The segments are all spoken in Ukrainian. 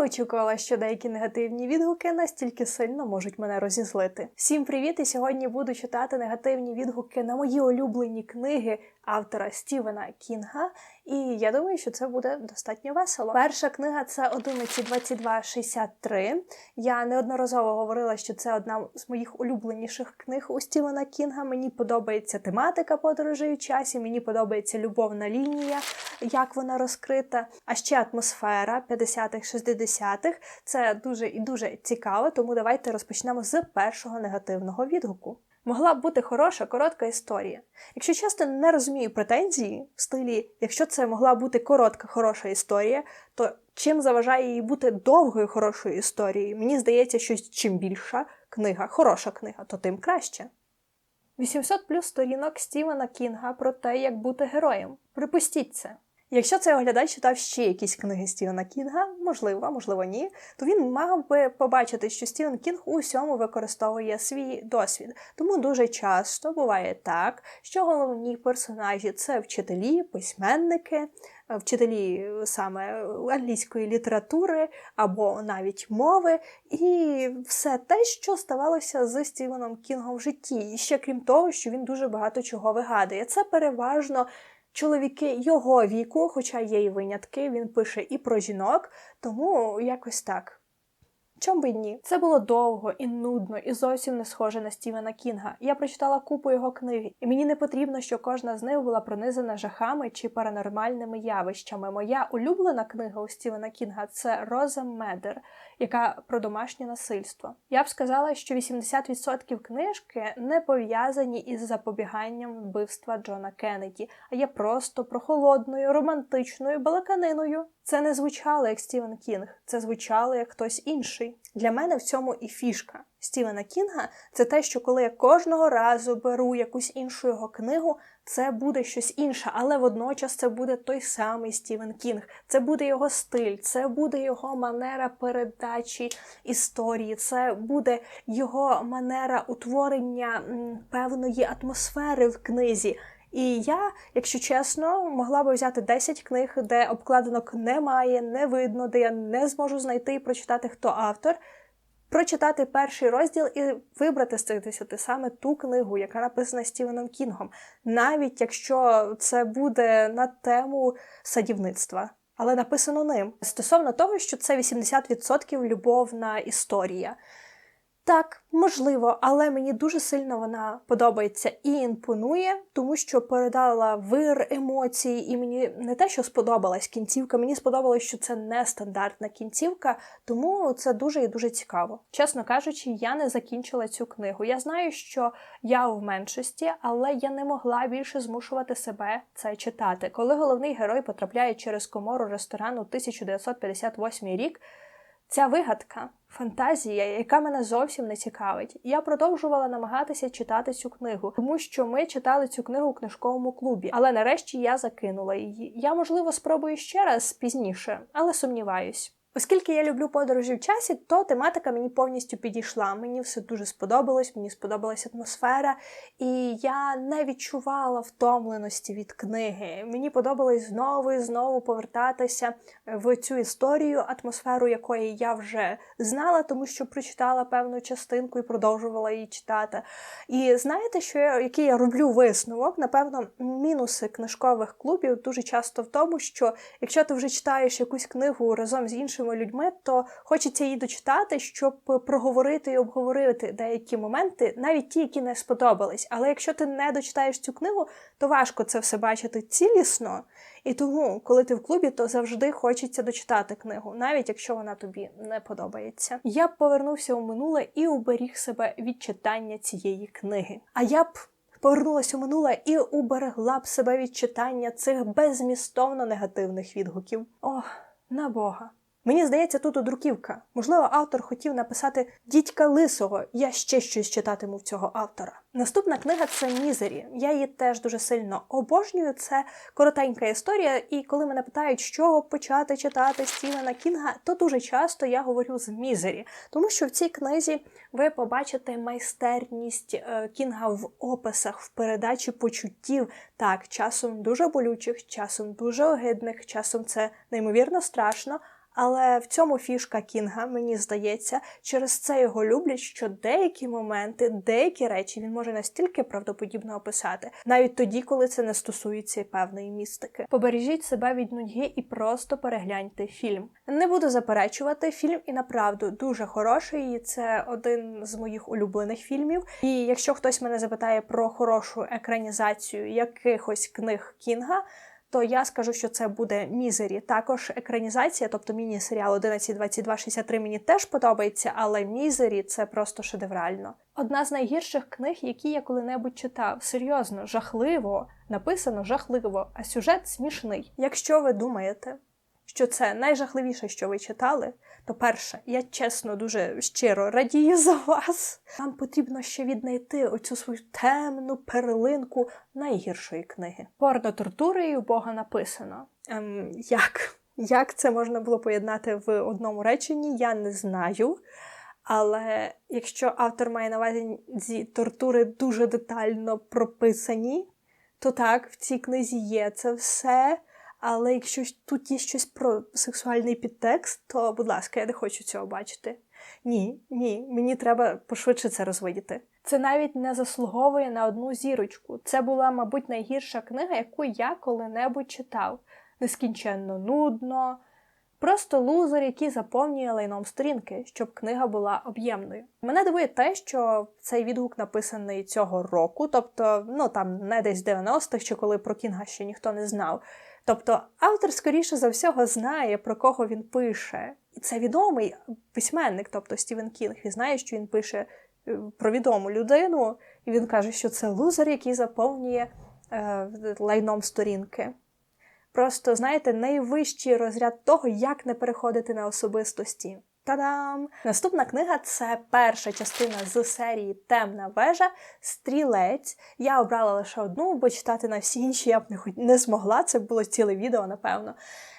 Очікувала, що деякі негативні відгуки настільки сильно можуть мене розізлити. Всім привіт! І сьогодні буду читати негативні відгуки на мої улюблені книги автора Стівена Кінга. І я думаю, що це буде достатньо весело. Перша книга це 11.22.63. Я неодноразово говорила, що це одна з моїх улюбленіших книг у Стівена Кінга. Мені подобається тематика подорожей у часі, мені подобається любовна лінія, як вона розкрита. А ще атмосфера 50-х, 60-х. Це дуже і дуже цікаво, тому давайте розпочнемо з першого негативного відгуку. Могла б бути хороша, коротка історія. Якщо чесно, не розумію претензії в стилі, якщо це могла бути коротка, хороша історія, то чим заважає їй бути довгою хорошою історією? Мені здається, що чим більша книга, хороша книга, то тим краще. 800 плюс сторінок Стівена Кінга про те, як бути героєм. Припустіть це. Якщо цей оглядач читав ще якісь книги Стівена Кінга, можливо, можливо, ні, то він мав би побачити, що Стівен Кінг у всьому використовує свій досвід. Тому дуже часто буває так, що головні персонажі це вчителі, письменники, вчителі саме англійської літератури або навіть мови, і все те, що ставалося з Стівеном Кінгом в житті. І ще крім того, що він дуже багато чого вигадує. Це переважно. Чоловіки його віку, хоча є і винятки, він пише і про жінок, тому якось так. Чом би ні? Це було довго і нудно, і зовсім не схоже на Стівена Кінга. Я прочитала купу його книги, і мені не потрібно, щоб кожна з них була пронизана жахами чи паранормальними явищами. Моя улюблена книга у Стівена Кінга це Роза Медер, яка про домашнє насильство. Я б сказала, що 80% книжки не пов'язані із запобіганням вбивства Джона Кеннеді, а є просто прохолодною, романтичною балаканиною. Це не звучало як Стівен Кінг, це звучало як хтось інший. Для мене в цьому і фішка Стівена Кінга це те, що коли я кожного разу беру якусь іншу його книгу, це буде щось інше, але водночас це буде той самий Стівен Кінг, це буде його стиль, це буде його манера передачі історії, це буде його манера утворення певної атмосфери в книзі. І я, якщо чесно, могла би взяти 10 книг, де обкладинок немає, не видно, де я не зможу знайти і прочитати, хто автор. Прочитати перший розділ і вибрати з цих 10 саме ту книгу, яка написана Стівеном Кінгом, навіть якщо це буде на тему садівництва, але написано ним. Стосовно того, що це 80% любовна історія. Так, можливо, але мені дуже сильно вона подобається і імпонує, тому що передала вир емоцій, і мені не те, що сподобалась кінцівка, мені сподобалось, що це не стандартна кінцівка, тому це дуже і дуже цікаво. Чесно кажучи, я не закінчила цю книгу. Я знаю, що я в меншості, але я не могла більше змушувати себе це читати. Коли головний герой потрапляє через комору ресторану 1958 рік. Ця вигадка, фантазія, яка мене зовсім не цікавить. Я продовжувала намагатися читати цю книгу, тому що ми читали цю книгу у книжковому клубі, але нарешті я закинула її. Я, можливо, спробую ще раз пізніше, але сумніваюсь. Оскільки я люблю подорожі в часі, то тематика мені повністю підійшла. Мені все дуже сподобалось, мені сподобалася атмосфера, і я не відчувала втомленості від книги. Мені подобалось знову і знову повертатися в цю історію, атмосферу якої я вже знала, тому що прочитала певну частинку і продовжувала її читати. І знаєте, що я, який я роблю висновок? Напевно, мінуси книжкових клубів дуже часто в тому, що якщо ти вже читаєш якусь книгу разом з іншими іншими людьми, то хочеться її дочитати, щоб проговорити і обговорити деякі моменти, навіть ті, які не сподобались. Але якщо ти не дочитаєш цю книгу, то важко це все бачити цілісно. І тому, коли ти в клубі, то завжди хочеться дочитати книгу, навіть якщо вона тобі не подобається. Я б повернувся у минуле і уберіг себе від читання цієї книги. А я б. Повернулася у минуле і уберегла б себе від читання цих безмістовно негативних відгуків. Ох, на Бога. Мені здається, тут одруківка. Можливо, автор хотів написати дідька лисого. Я ще щось читатиму в цього автора. Наступна книга це Мізері. Я її теж дуже сильно обожнюю. Це коротенька історія, і коли мене питають, з чого почати читати Стівена Кінга, то дуже часто я говорю з Мізері, тому що в цій книзі ви побачите майстерність е, Кінга в описах, в передачі почуттів. Так, часом дуже болючих, часом дуже огидних, часом це неймовірно страшно Але в цьому фішка Кінга, мені здається, через це його люблять, що деякі моменти, деякі речі він може настільки правдоподібно описати, навіть тоді, коли це не стосується певної містики. Побережіть себе від нудьги і просто перегляньте фільм. Не буду заперечувати, фільм і направду дуже хороший. і Це один з моїх улюблених фільмів. І якщо хтось мене запитає про хорошу екранізацію якихось книг Кінга то я скажу, що це буде мізері. Також екранізація, тобто міні-серіал 11.22.63 мені теж подобається, але мізері це просто шедеврально. Одна з найгірших книг, які я коли-небудь читав. Серйозно, жахливо, написано жахливо, а сюжет смішний. Якщо ви думаєте, що це найжахливіше, що ви читали, то перше, я чесно, дуже щиро радію за вас. Вам потрібно ще віднайти оцю свою темну перлинку найгіршої книги. Порно тортури у Бога написано. Ем, Як? Як це можна було поєднати в одному реченні, я не знаю. Але якщо автор має на увазі тортури дуже детально прописані, то так, в цій книзі є це все. Але якщо тут є щось про сексуальний підтекст, то, будь ласка, я не хочу цього бачити. Ні, ні, мені треба пошвидше це розвидіти. Це навіть не заслуговує на одну зірочку. Це була, мабуть, найгірша книга, яку я коли-небудь читав. Нескінченно нудно, просто лузер, який заповнює лайном сторінки, щоб книга була об'ємною. Мене дивує те, що цей відгук написаний цього року, тобто, ну там не десь 90-х, чи коли про Кінга ще ніхто не знав. Тобто автор, скоріше за всього, знає, про кого він пише. І це відомий письменник, тобто Стівен Кінг. Він знає, що він пише е, про відому людину, і він каже, що це лузер, який заповнює е, лайном сторінки. Просто, знаєте, найвищий розряд того, як не переходити на особистості. Та-дам! Наступна книга це перша частина з серії Темна вежа Стрілець. Я обрала лише одну, бо читати на всі інші я б не, змогла. Це було ціле відео, напевно.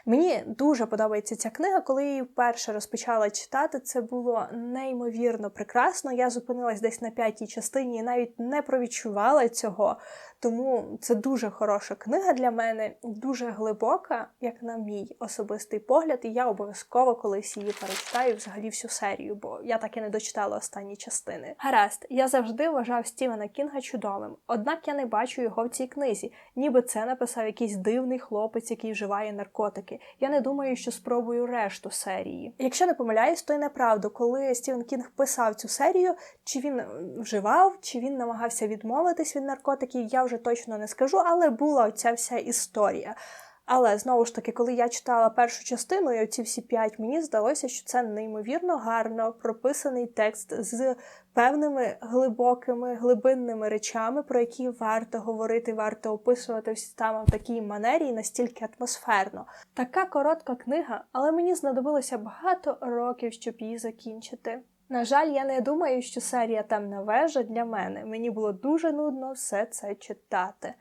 Мені дуже подобається ця книга. Коли її вперше розпочала читати, це було неймовірно прекрасно. Я зупинилась десь на п'ятій частині і навіть не провідчувала цього. Тому це дуже хороша книга для мене, дуже глибока, як на мій особистий погляд, і я обов'язково колись її перечитаю взагалі всю серію, бо я так і не дочитала останні частини. Гаразд, я завжди вважав Стівена Кінга чудовим, однак я не бачу його в цій книзі, ніби це написав якийсь дивний хлопець, який вживає наркотики. Я не думаю, що спробую решту серії. Якщо не помиляюсь, то й неправду, коли Стівен Кінг писав цю серію, чи він вживав, чи він намагався відмовитись від наркотиків, я вже точно не скажу, але була оця вся історія. Але знову ж таки, коли я читала першу частину, і оці всі п'ять, мені здалося, що це неймовірно гарно прописаний текст з певними глибокими, глибинними речами, про які варто говорити, варто описувати там в такій манері і настільки атмосферно. Така коротка книга, але мені знадобилося багато років, щоб її закінчити. На жаль, я не думаю, що серія Темна вежа для мене. Мені було дуже нудно все це читати.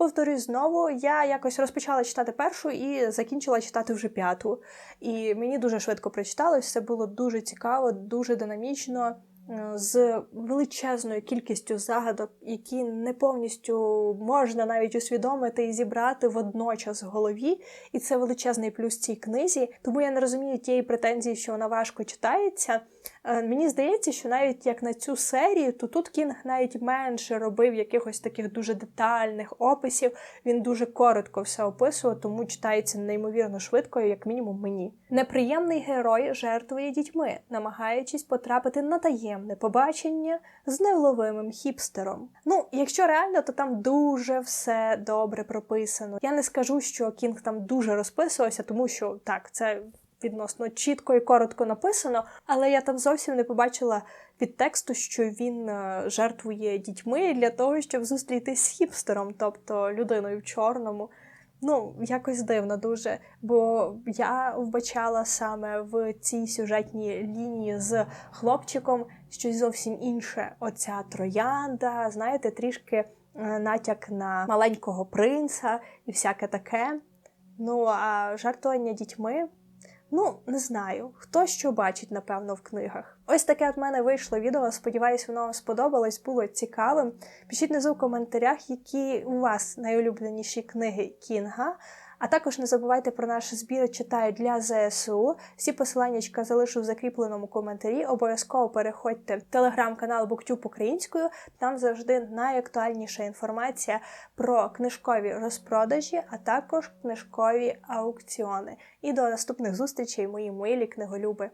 Повторюсь знову, я якось розпочала читати першу і закінчила читати вже п'яту. І мені дуже швидко прочиталось, все було дуже цікаво, дуже динамічно. З величезною кількістю загадок, які не повністю можна навіть усвідомити і зібрати водночас в голові, і це величезний плюс цій книзі. Тому я не розумію тієї претензії, що вона важко читається. Е, мені здається, що навіть як на цю серію, то тут Кінг навіть менше робив якихось таких дуже детальних описів. Він дуже коротко все описував, тому читається неймовірно швидко, як мінімум мені. Неприємний герой жертвує дітьми, намагаючись потрапити на таємне побачення з невловимим хіпстером. Ну, якщо реально, то там дуже все добре прописано. Я не скажу, що Кінг там дуже розписувався, тому що так, це відносно чітко і коротко написано, але я там зовсім не побачила від тексту, що він е, жертвує дітьми для того, щоб зустрітись з хіпстером, тобто людиною в чорному. Ну, якось дивно дуже, бо я вбачала саме в цій сюжетній лінії з хлопчиком щось зовсім інше. Оця троянда, знаєте, трішки е, натяк на маленького принца і всяке таке. Ну, а жартування дітьми Ну, не знаю, хто що бачить, напевно, в книгах. Ось таке от мене вийшло відео. Сподіваюсь, воно вам сподобалось, було цікавим. Пишіть внизу в коментарях, які у вас найулюбленіші книги Кінга. А також не забувайте про наш збір читаю для ЗСУ. Всі посилання залишу в закріпленому коментарі. Обов'язково переходьте в телеграм-канал Буктюб українською. Там завжди найактуальніша інформація про книжкові розпродажі, а також книжкові аукціони. І до наступних зустрічей, мої милі книголюби.